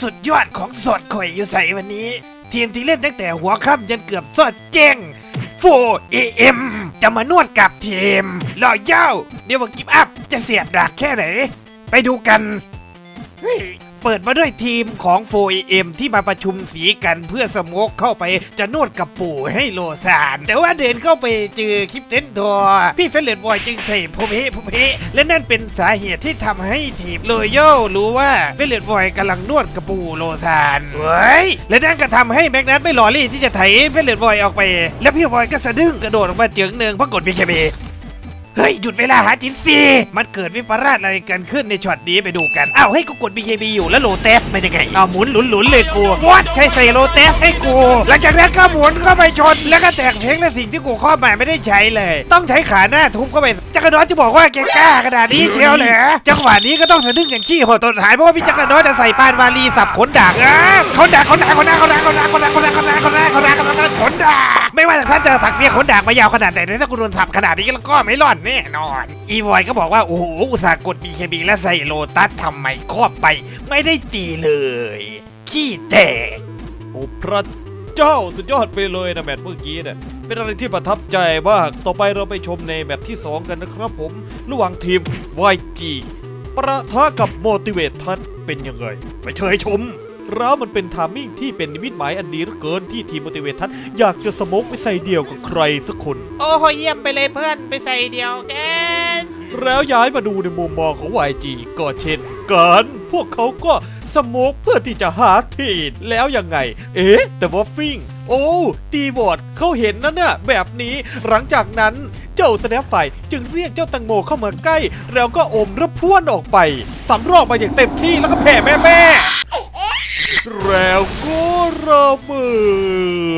สุดยอดของสดข่อยอยู่ใส่วันนี้ ทีมที่เล่นตั้งแต่หัวค่ำจนเกือบสดเจ้ง 4AM จะมานวดกับทีมรอยเย้าเดี๋ยวว่ากิฟอัพจะเสียดดักแค่ไหน ไปดูกัน เฮ้ยเปิดมาด้วยทีมของ 4AM ที่มาประชุมสีกันเพื่อสโมกเข้าไปจะนวดกับปู่ให้โลซาน แต่ว่าเดินเข้าไปเจอคลิปเทนทอร์พี่เฟลเลตบอยจึงใส่พมเฮพมเฮและนั่นเป็นสาเหตุที่ทำให้ทีมโรโยรู้ว่าเฟลเลตบอยกำลังนวดกับปู่โลซานเฮ้ยและนั่นก็ทำให้แม็กนัทไม่หล่อรี่ที่จะไถเฟลเลตบอยออกไป และพี่บอยก็สะดึ้งกระโดดออกมาเจิงเนืองเพราะกดพีเคบ เฮ้ย หยุดเวลาหาจินซีมันเกิดวิปลาสอะไรกันขึ้นในช็อตนี้ไปดูกัน อ้าวให้ยกูกด BKB อยู่แล้วโลเตสมาจากไงอ้าวหมุนหลุนหลุนเลยกูวัดใครใส่โลเตสให้กู หลังจากนั้นก็หมุนเข้าไปชน แล้วก็แตกเพลงและสิ่งที่กูข้อหมายไม่ได้ใช้เลย ต้องใช้ขาหน้าทุบเข้าไปจักรนอตจะบอกว่าแกกล้าขนาดนี้เชียวเหรอจังหวะนี้ก็ต้องสะดึ้งกันขี้หัวตนหายเพราะว่าพี่จักรนอตจะใส่ปานวาลีสับขนดากอะขนดากขนดากขนดากขนดากขนดากขนดากขนดากขนดากขนดากขนดากขนดากขนดาก ไม่ว่าท่านจะถักเมียขนดากมายาวขนาดไหนถ้ากูโดนสับขนาดนี้แล้วก็ไม่รอดแน่นอน อีวอยก็บอกว่าโอ้โหอุตส่าห์กด BKB และใส่โลตัสทำไมครอบไป ไม่ได้ตีเลย ขี้แตกโอ้พระเจ้าสุดยอดไปเลยนะแมตช์เมื่อกี้เนี่ยเป็นอะไรที่ประทับใจมาก ต่อไปเราไปชมในแมตช์ที่ 2 กันนะครับผม ระหว่างทีม YG ประทะกับ Motivate ทัศเป็นยังไงไปเชยชม แล้วมันเป็นทามมิ่งที่เป็นนิมิตหมายอันดีเหลือเกินที่ทีม Motivate ทัศอยากจะสโมกไปใส่เดียวกับใครสักคน โอ้โหเยี่ยมไปเลยเพื่อนไปใส่เดียวกันแล้วย้ายมาดูในมุมมองของ YG ก็เช่นกันพวกเขาก็สโมกเพื่อที่จะหาทีดแล้วยังไง เอ๊ะ แต่ว่าฟิงโอ้ตีบอดเขาเห็นนะเนี่ยแบบนี้หลังจากนั้นเจ้าสแนปไฟจึงเรียกเจ้าตังโมเข้ามาใกล้ แล้วก็อมระพ้วนออกไปสำรอกมาอย่างเต็มที่แล้วก็แผ่แม่แม่ๆ แล้วก็ระเบิ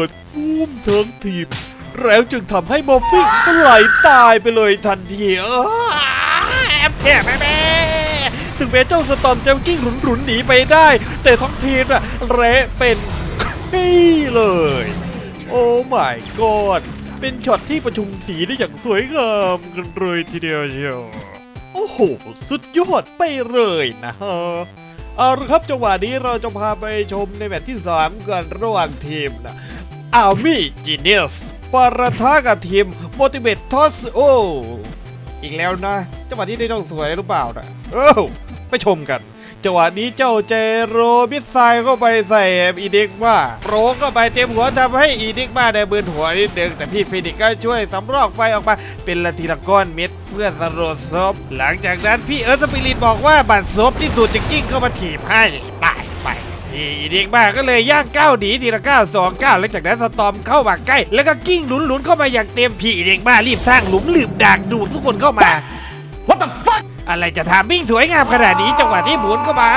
ดทุ่มทั้งทีม แล้วจึงทำให้มอฟฟิงไหลตายไปเลยทันทีเออแผ่แม่แม่ถึงแม้เจ้าสตอมจะกิ้งหรุนหรุนหนีไปได้ แต่ทั้งทีมอะเละเป็นขี้เลย โอ้ my god เป็นช็อตที่ประชุมสีได้อย่างสวยงามกันเลยทีเดียวเชียวโอ้โห สุดยอดไปเลยนะฮะ เอาละครับจังหวะนี้เราจะพาไปชมในแมตช์ที่ 3 กันระหว่างทีมนะอามี่จีเนียสปาราทากับทีม Motivate Toss โออีกแล้วนะจังหวะนี้ได้ต้องสวยหรือเปล่านะเออไปชมกัน จังหวะนี้เจ้าเจโรมิสไซล์เข้าไปใส่อีดิกมาโปรเข้าไปเต็มหัวทำให้อีดิกมาได้บืนหัวนิดนึงแต่พี่ฟินิกก็ช่วยสำรอกไฟออกมาเป็นละทีละก้อนเม็ดเพื่อสโรซบหลังจากนั้นพี่เอิร์ธสปิริตบอกว่าบัตรซบที่สุดจะกิ้งเข้ามาถีบให้ไปไปพี่อีดิกมาก็เลยย่างก้าวหนีทีละก้าวสองก้าวหลังจากนั้นสตอมเข้ามาใกล้ แล้วก็กิ้งหลุนๆเข้ามาอย่างเต็มพี่อีดิกมารีบสร้างหลุมหลืบดักดูดทุกคนเข้ามา อะไรจะทำวิ่งสวยงามขนาดนี้จังหวะที่หมุนเข้ามา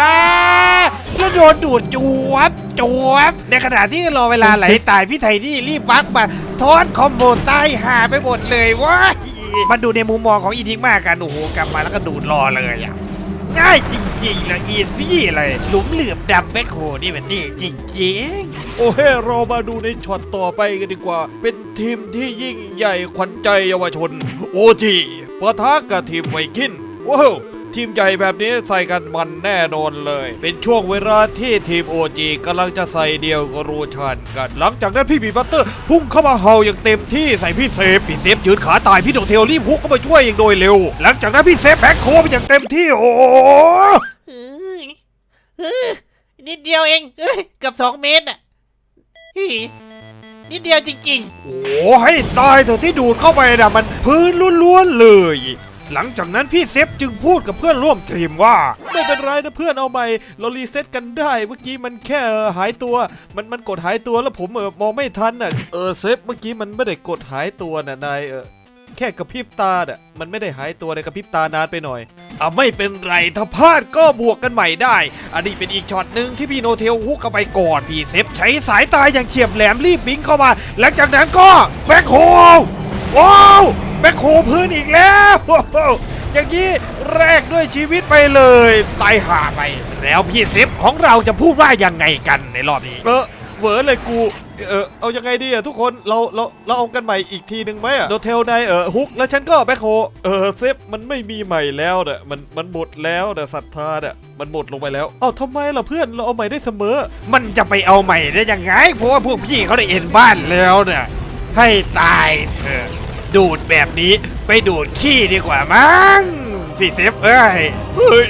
แล้วโดนดูดจวบจวบในขณะที่รอเวลาไหลตายพี่ไทยนี่รีบบักมาทอดคอมโบใต้หาไปหมดเลยว้ยมาดูในมุมมองของอีทิกมากกันโอ้โหกลับมาแล้วก็ดูดรอเลยอะง่ายจริงๆเลยอีซี่เลยหลุมเหลือบดำแบ็คโฮนี่มันนี่จริงๆ โอ้เฮ้เรามาดูในช็อตต่อไปกันดีกว่า เป็นทีมที่ยิ่งใหญ่ขวัญใจเยาวชน โอจีปะทะกับทีมไวคิน ว้าวทีมใหญ่แบบนี้ใส่กันมันแน่นอนเลย เป็นช่วงเวลาที่ทีมโอจีกำลังจะใส่เดียวกับรูชันกัน หลังจากนั้นพี่บีบัตเตอร์ พุ่งเข้ามาเห่าอย่างเต็มที่ใส่พี่เซฟ พี่เซฟยืนขาตายพี่โดเทลรีบพุ่งเข้ามาช่วยอย่างโดยเร็ว หลังจากนั้นพี่เซฟแบ็คโคไปอย่างเต็มที่โอ้โหเฮ้ยเฮ้ยนิดเดียวเองเฮ้ยเกือบสองเมตรอะเฮ้ยนิดเดียวจริงโอ้ให้ตายเถอะที่ดูดเข้าไปนะมันพื้นล้วนๆเลย หลังจากนั้นพี่เซฟจึงพูดกับเพื่อนร่วมทีมว่า ไม่เป็นไรนะเพื่อนเอาใหม่เรารีเซ็ตกันได้ เมื่อกี้มันแค่หายตัว มันมันกดหายตัวแล้วผมเออมองไม่ทันน่ะเออเซฟเมื่อกี้มันไม่ได้กดหายตัวน่ะนายเออแค่กระพริบตาน่ะมันไม่ได้หายตัวในกระพริบตานานไปหน่อยอะไม่เป็นไรถ้าพลาดก็บวกกันใหม่ได้ อันนี้เป็นอีกช็อตหนึ่งที่พี่โนเทลฮุกเข้าไปก่อนพี่เซฟใช้สายตาอย่างเฉียบแหลมรีบบิงเข้ามา หลังจากนั้นก็แบ็คโฮว้าว แบ็คโฮพื้นอีกแล้วโอ้โหอย่างนี้แรกด้วยชีวิตไปเลยตายห่าไป แล้วพี่เซฟของเราจะพูดว่ายังไงกันในรอบนี้ เออเหวอเลยกู เออเอายังไงดีอะทุกคนเราเราเราเอากันใหม่อีกทีหนึ่งไหมอะโดเทลในเออฮุกแล้วฉันก็แบ็คโฮเออเซฟมันไม่มีใหม่แล้วเน่ะมันมันหมดแล้วเน่ะศรัทธาเนี่ยมันหมดลงไปแล้วเอ้าทำไมล่ะเพื่อนเราเอาใหม่ได้เสมอ มันจะไปเอาใหม่ได้ยังไงเพราะว่าพวกพี่เขาได้เอ็นบ้านแล้วเนี่ยให้ตายเถอะ ดูดแบบนี้ไปดูดขี้ดีกว่ามั้งพี่เซฟเอ้ยเฮ้ย